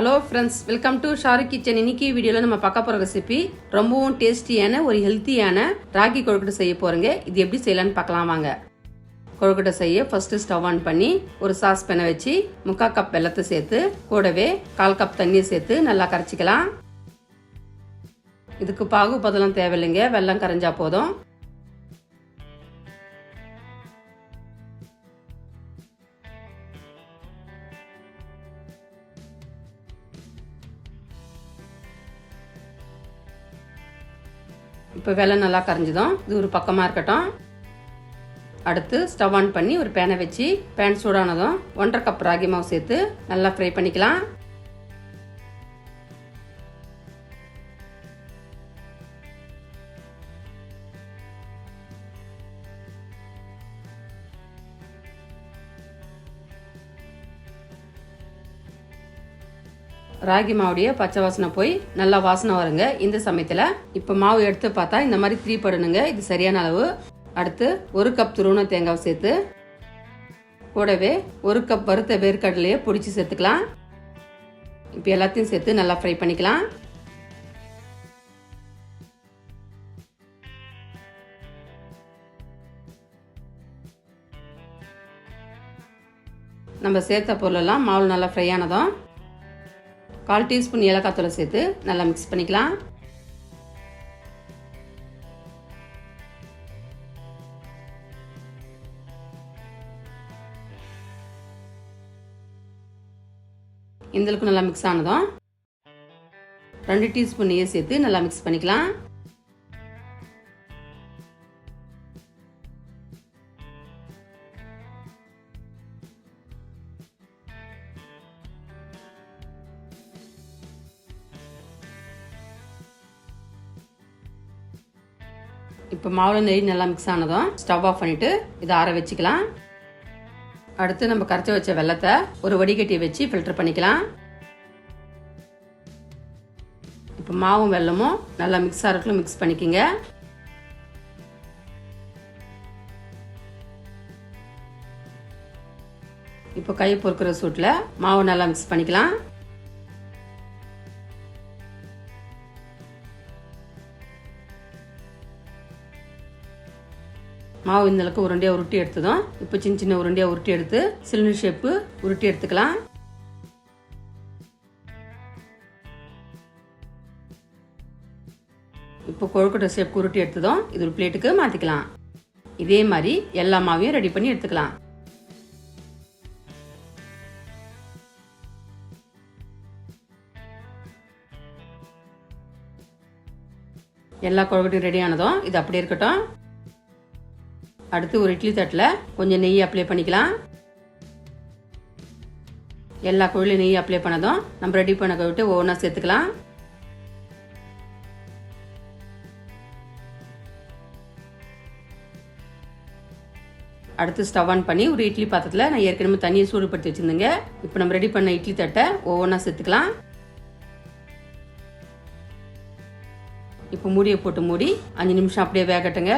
Hello friends welcome to Sharu kitchen இன்னைக்கு வீடியோவில் நம்ம பார்க்க போகிற ரெசிபி ரொம்பவும் டேஸ்டியான ஒரு ஹெல்த்தியான ராகி கொழுக்கட்டை செய்ய போகிறோங்க இது எப்படி செய்யலாம்னு பார்க்கலாம் வாங்க. கொழுக்கட்டை செய்ய ஃபஸ்ட்டு ஸ்டவ் ஆன் பண்ணி ஒரு சாஸ் பெனை வச்சு முக்கால் கப் வெள்ளத்தை சேர்த்து கூடவே கால் கப் தண்ணியை சேர்த்து நல்லா கரைச்சிக்கலாம். இதுக்கு பாகு பதெல்லாம் தேவையில்லைங்க. வெள்ளம் கரைஞ்சா போதும். இப்போ வெலை நல்லா கரைஞ்சதும். இது ஒரு பக்கமாக இருக்கட்டும். அடுத்து ஸ்டவ் ஆன் பண்ணி ஒரு பேனை வச்சு பேன் சூடானதும் ஒன்றரை கப் ராகி மாவு சேர்த்து நல்லா ஃப்ரை பண்ணிக்கலாம். ராகி மாவுடைய பச்சை வாசனை போய் நல்லா வாசனை வருங்க. இந்த சமயத்தில் இப்போ மாவு எடுத்து பார்த்தா இந்த மாதிரி த்ரீ படணுங்க. இது சரியான அளவு. அடுத்து ஒரு கப் துருவன தேங்காய் சேர்த்து கூடவே ஒரு கப் வறுத்த வேர்க்கடலையே பிடிச்சி சேர்த்துக்கலாம். இப்போ எல்லாத்தையும் சேர்த்து நல்லா ஃப்ரை பண்ணிக்கலாம். நம்ம சேர்த்த பொருளெல்லாம் மாவு நல்லா ஃப்ரை ஆனதும் கால் டீஸ்பூன் ஏலக்காய் தூளை சேர்த்து நல்லா மிக்ஸ் பண்ணிக்கலாம். இந்தளவுக்கு நல்லா மிக்ஸ் ஆனதும். ரெண்டு டீஸ்பூன் நெய்யை சேர்த்து நல்லா மிக்ஸ் பண்ணிக்கலாம். இப்போ மாவில் நெய் நல்லா மிக்ஸ் ஆனதும் ஸ்டவ் ஆஃப் பண்ணிட்டு இதை ஆற வச்சுக்கலாம். அடுத்து நம்ம கரைச்சி வச்ச வெள்ளத்தை ஒரு வடிகட்டி வச்சு ஃபில்டர் பண்ணிக்கலாம். இப்போ மாவும் வெள்ளமும் நல்லா மிக்ஸ் ஆகிறதுக்குள்ள மிக்ஸ் பண்ணிக்கோங்க. இப்போ கை பொறுக்கிற சூட்டில் மாவு நல்லா மிக்ஸ் பண்ணிக்கலாம். மாவு இந்த அளவுக்கு உருண்டையாக உருட்டி எடுத்ததும் இப்போ சின்ன சின்ன உருண்டையாக உருட்டி எடுத்து சிலிண்டர் ஷேப்பு உருட்டி எடுத்துக்கலாம். இப்போ கொழுக்கட்டை ஷேப் உருட்டி எடுத்ததும் இது ஒரு பிளேட்டுக்கு மாற்றிக்கலாம் இதே மாதிரி எல்லா மாவையும் ரெடி பண்ணி எடுத்துக்கலாம். எல்லா கொழுக்கட்டையும் ரெடி ஆனதும் இது அப்படியே இருக்கட்டும். அடுத்து ஒரு இட்லி தட்டில் கொஞ்சம் நெய் அப்ளை பண்ணிக்கலாம். எல்லா கோழிலும் நெய் அப்ளை பண்ணதும் நம்ம ரெடி பண்ண கவிட்டு ஒவ்வொன்றா சேர்த்துக்கலாம். அடுத்து ஸ்டவ் ஆன் பண்ணி ஒரு இட்லி பாத்திரத்தில் நான் ஏற்கனவே தண்ணியை சூடுபடுத்தி வச்சுருந்தேங்க. இப்போ நம்ம ரெடி பண்ண இட்லி தட்டை ஒவ்வொன்றா சேர்த்துக்கலாம். இப்போ மூடியை போட்டு மூடி அஞ்சு நிமிஷம் அப்படியே வேகட்டுங்க.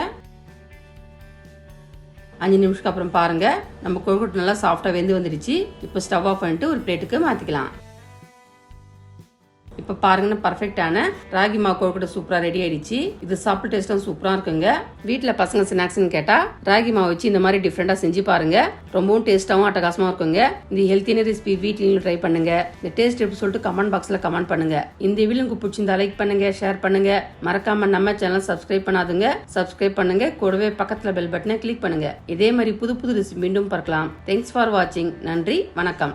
அஞ்சு நிமிஷத்துக்கு அப்புறம் பாருங்கள் நம்ம கொழுக்கட்டை நல்லா சாஃப்டாக வெந்து வந்துடுச்சு. இப்போ ஸ்டவ் ஆஃப் பண்ணிட்டு ஒரு பிளேட்டுக்கு மாற்றிக்கலாம் இப்போ பாருங்கன்னா பர்ஃபெக்டான ராகி மாவு கொழுக்கட்டை சூப்பராக ரெடி ஆயிடுச்சு. இது சாப்பிட்டு டேஸ்ட்டும் சூப்பராக இருக்குங்க. வீட்டில் பசங்க ஸ்நாக்ஸ்னு கேட்டால் ராகி மாவு வச்சு இந்த மாதிரி டிஃப்ரெண்ட்டாக செஞ்சு பாருங்க. ரொம்பவும் டேஸ்ட்டாகவும் அட்டகாசமாக இருக்குங்க. இந்த ஹெல்த்தியான ரெசிபி வீட்லையும் ட்ரை பண்ணுங்க. இந்த டேஸ்ட் எப்படி சொல்லிட்டு கமெண்ட் பாக்ஸில் கமெண்ட் பண்ணுங்க. இந்த வீடியோ உங்களுக்கு பிடிச்சிருந்தா லைக் பண்ணுங்க ஷேர் பண்ணுங்க. மறக்காம நம்ம சேனல் சப்ஸ்கிரைப் பண்ணாதுங்க. சப்ஸ்கிரைப் பண்ணுங்க. கூடவே பக்கத்தில் பெல் பட்டனை கிளிக் பண்ணுங்க. இதே மாதிரி புது புது ரெசிபி மீண்டும் பார்க்கலாம். தேங்க்ஸ் ஃபார் வாட்சிங் நன்றி வணக்கம்.